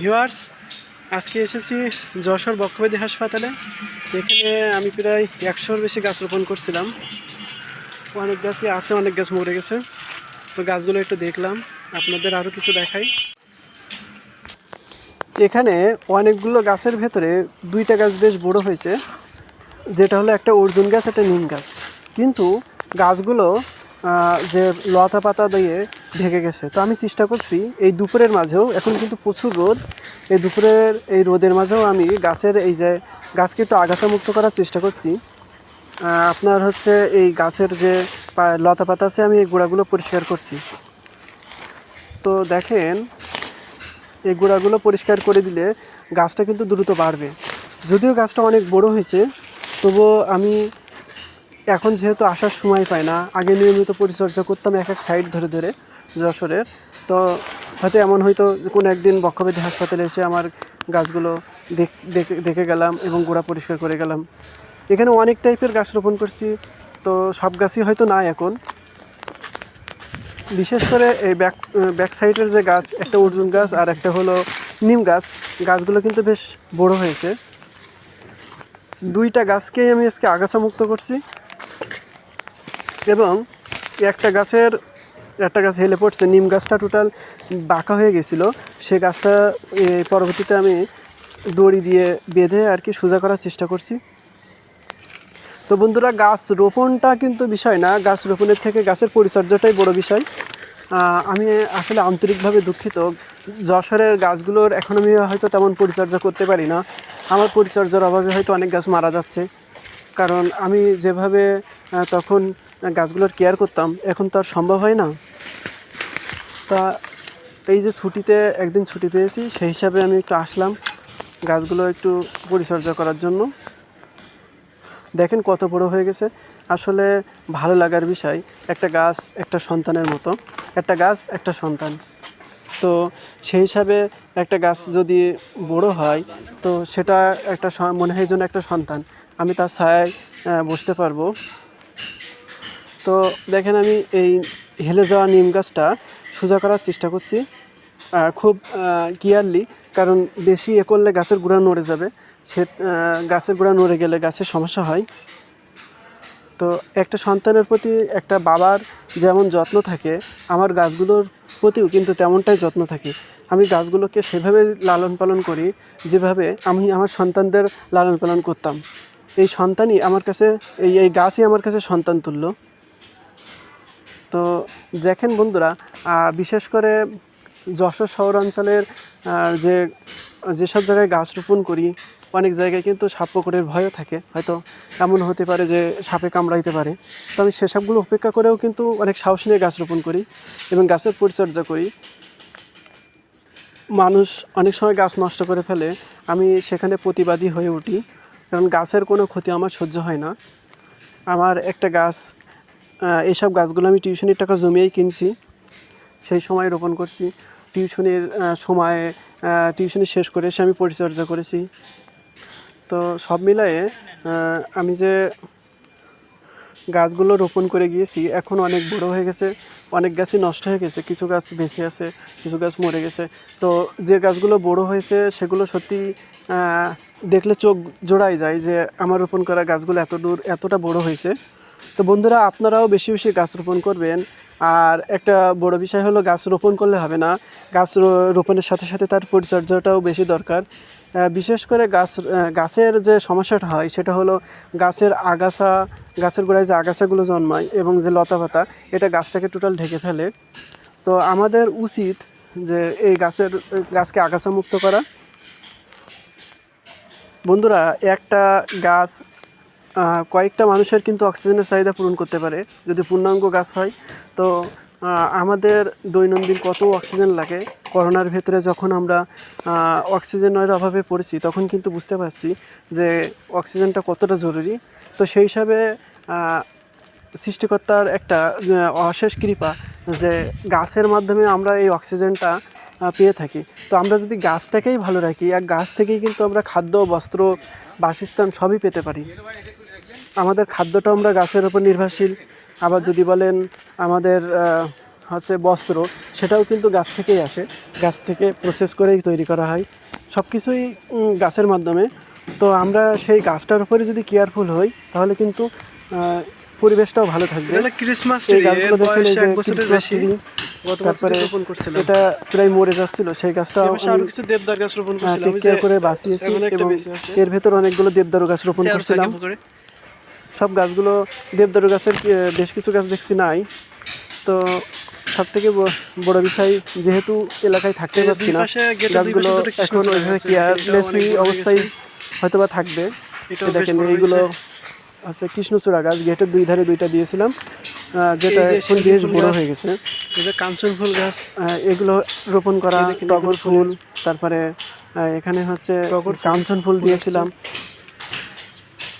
Viewers, আজকে এসেছি যশোর বক্ষবেদী হাসপাতালে। এখানে আমি প্রায় একশোর বেশি গাছ রোপণ করছিলাম। অনেক গাছই আছে, অনেক গাছ মরে গেছে। তো গাছগুলো একটু দেখলাম, আপনাদের আরও কিছু দেখাই। এখানে অনেকগুলো গাছের ভেতরে দুইটা গাছ বেশ বড় হয়েছে, যেটা হলো একটা অর্জুন গাছ, একটা নিম গাছ। কিন্তু গাছগুলো যে লতা পাতা দিয়ে ঢেকে গেছে। তো আমি চেষ্টা করছি এই দুপুরের মাঝেও, এখন কিন্তু প্রচুর রোদ। এই দুপুরের, এই রোদের মাঝেও আমি গাছের এই যে গাছকে একটু আগাছা মুক্ত করার চেষ্টা করছি। আপনার হচ্ছে এই গাছের যে লতা পাতা আছে, আমি এই গোড়াগুলো পরিষ্কার করছি। তো দেখেন, এই গোড়াগুলো পরিষ্কার করে দিলে গাছটা কিন্তু দ্রুত বাড়বে। যদিও গাছটা অনেক বড় হয়েছে, তবুও আমি এখন যেহেতু আসার সময় পাই না, আগে নিয়মিত পরিচর্যা করতাম এক এক সাইড ধরে ধরে। যশোরের। তো হয়তো এমন হয়তো কোনো একদিন বক্ষবেদী হাসপাতালে এসে আমার গাছগুলো দেখ- গেলাম এবং গোড়া পরিষ্কার করে গেলাম। এখানে অনেক টাইপের গাছ রোপণ করছি। তো সব গাছই হয়তো নাই এখন। বিশেষ করে এই ব্যাক ব্যাক সাইডের যে গাছ, একটা অর্জুন গাছ আর একটা হলো নিম গাছ। গাছগুলো কিন্তু বেশ বড় হয়েছে। দুইটা গাছকেই আমি আজকে আগাছা মুক্ত করছি। এবং একটা গাছের একটা গাছ হেলে পড়ছে, নিম গাছটা টোটাল বাঁকা হয়ে গেছিল। সে গাছটা পরবর্তীতে আমি দড়ি দিয়ে বেঁধে আর কি সোজা করার চেষ্টা করছি। তো বন্ধুরা, গাছ রোপণটা কিন্তু বিষয় না, গাছ রোপণের থেকে গাছের পরিচর্যাটাই বড় বিষয়। আমি আসলে আন্তরিকভাবে দুঃখিত। যশোরের গাছগুলোর এখন আমি হয়তো তেমন পরিচর্যা করতে পারি না। আমার পরিচর্যার অভাবে হয়তো অনেক গাছ মারা যাচ্ছে। কারণ আমি যেভাবে তখন গাছগুলোর কেয়ার করতাম এখন তো আর সম্ভব হয় না। তা এই যে ছুটিতে একদিন ছুটি পেয়েছি সেই হিসাবে আমি একটু আসলাম গাছগুলো একটু পরিচর্যা করার জন্য। দেখেন কত বড় হয়ে গেছে। আসলে ভালো লাগার বিষয় একটা গাছ একটা সন্তানের মতো। একটা গাছ একটা সন্তান। তো সেই হিসাবে একটা গাছ যদি বড় হয় তো সেটা একটা মনে হয় যেন একটা সন্তান। আমি তার আহ, বসতে পারব। তো দেখেন আমি এই হেলে যাওয়া নিম গাছটা সোজা করার চেষ্টা করছি আর খুব কেয়ারলি, কারণ বেশি এ করলে গাছের গোড়া নড়ে যাবে। সে গাছের গোড়া নড়ে গেলে গাছের সমস্যা হয়। তো একটা সন্তানের প্রতি একটা বাবার যেমন যত্ন থাকে, আমার গাছগুলোর প্রতিও কিন্তু তেমনটাই যত্ন থাকে। আমি গাছগুলোকে সেভাবে লালন পালন করি, যেভাবে আমি আমার সন্তানদের লালন পালন করতাম। এই সন্তানই আমার কাছে, এই এই গাছই আমার কাছে সন্তান তুল্য। তো দেখেন বন্ধুরা বিশেষ করে যশোর শহর অঞ্চলের যে, যেসব জায়গায় গাছ রোপণ করি, অনেক জায়গায় কিন্তু সাপ পোকরের ভয়ও থাকে। হয়তো এমন হতে পারে যে সাপে কামড়াইতে পারে। তো আমি সেসবগুলো উপেক্ষা করেও কিন্তু অনেক সাহস নিয়ে গাছ রোপণ করি এবং গাছের পরিচর্যা করি। মানুষ অনেক সময় গাছ নষ্ট করে ফেলে। আমি সেখানে প্রতিবাদী হয়ে উঠি। কারণ গাছের কোনো ক্ষতি আমার সহ্য হয় না। আমার একটা গাছ এইসব গাছগুলো আমি টিউশনির টাকা জমিয়েই কিনছি। সেই সময় রোপণ করছি। টিউশনির সময়ে টিউশনি শেষ করে এসে আমি পরিচর্যা করেছি। তো সব মিলায়ে আমি যে গাছগুলো রোপণ করে গিয়েছি, এখন অনেক বড় হয়ে গেছে। অনেক গাছই নষ্ট হয়ে গেছে। কিছু গাছ বেঁচে আছে, কিছু গাছ মরে গেছে। তো যে গাছগুলো বড় হয়েছে, সেগুলো সত্যি দেখলে চোখ জোড়াই যায় যে আমার রোপণ করা গাছগুলো এত দূর, এতটা বড় হয়েছে। তো বন্ধুরা, আপনারাও বেশি বেশি গাছ রোপণ করবেন। আর একটা বড় বিষয় হলো, গাছ রোপণ করলে হবে না। গাছ রোপণের সাথে সাথে তার পরিচর্যাটাও বেশি দরকার। বিশেষ করে গাছ গাছের যে সমস্যাটা হয়, সেটা হলো গাছের আগাছা, গাছের গোড়ায় যে আগাছাগুলো জন্মায় এবং যে লতা পাতা, এটা গাছটাকে টোটাল ঢেকে ফেলে। তো আমাদের উচিত যে এই গাছের, গাছকে আগাছা মুক্ত করা। বন্ধুরা, একটা গাছ কয়েকটা মানুষের কিন্তু অক্সিজেনের চাহিদা পূরণ করতে পারে যদি পূর্ণাঙ্গ গাছ হয়। তো আমাদের দৈনন্দিন কত অক্সিজেন লাগে, করোনার ভেতরে যখন আমরা অক্সিজেনের অভাবে পড়েছি, তখন কিন্তু বুঝতে পারছি যে অক্সিজেনটা কতটা জরুরি। তো সেই হিসাবে সৃষ্টিকর্তার একটা অশেষ কৃপা যে গাছের মাধ্যমে আমরা এই অক্সিজেনটা পেয়ে থাকি। তো আমরা যদি গাছটাকেই ভালো রাখি এক গাছ থেকেই কিন্তু আমরা খাদ্য বস্ত্র বাসস্থান সবই পেতে পারি। আমাদের খাদ্যটা আমরা গাছের ওপর নির্ভরশীল। আবার যদি বলেন আমাদের হচ্ছে বস্ত্র সেটাও কিন্তু গাছ থেকেই আসে। গাছ থেকে প্রসেস করেই তৈরি করা হয়। সব কিছুই গাছের মাধ্যমে। তো আমরা সেই গাছটার উপরে যদি কেয়ারফুল হই তাহলে কিন্তু পরিবেশটাও ভালো থাকবে। ক্রিসমাস তারপরে এটা প্রায় মরে যাচ্ছিল সেই গাছটা এবার আরও কিছু দেবদার গাছ রোপণ করছিলাম ওই টেক কেয়ার যে করে বাঁচিয়েছি এবং এর ভেতর অনেকগুলো দেবদারু গাছ রোপণ করছিলাম। সব গাছগুলো দেবদারু গাছের বেশ কিছু গাছ দেখছি নাই। তো সব থেকে বড় বিষয় যেহেতু এলাকায় থাকতে পারছি না গাছগুলো এখন ওইভাবে কেয়ারলেসই অবস্থায়। হয়তো বা থাকবে। দেখেন এইগুলো। আছে কৃষ্ণচূড়া গাছ গেটের দুই ধারে দুইটা দিয়েছিলাম যেটা এখন বেশ বড় হয়ে গেছে। যে কাঞ্চন ফুল গাছ এগুলো রোপণ করা টগর ফুল। তারপরে এখানে হচ্ছে টগর কাঞ্চন ফুল দিয়েছিলাম।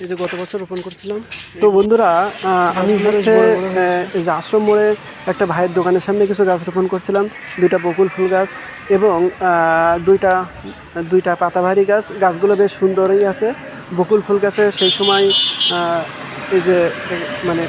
এই যে গত বছর রোপণ করছিলাম। তো বন্ধুরা আমি হচ্ছে যে আশ্রম মোড়ে একটা ভাইয়ের দোকানের সামনে কিছু গাছ রোপণ করছিলাম দুইটা বকুল ফুল গাছ এবং দুইটা দুইটা পাতাবাহারি গাছ। গাছগুলো বেশ সুন্দরই আছে। বকুল ফুল গাছে সেই সময় এই যে মানে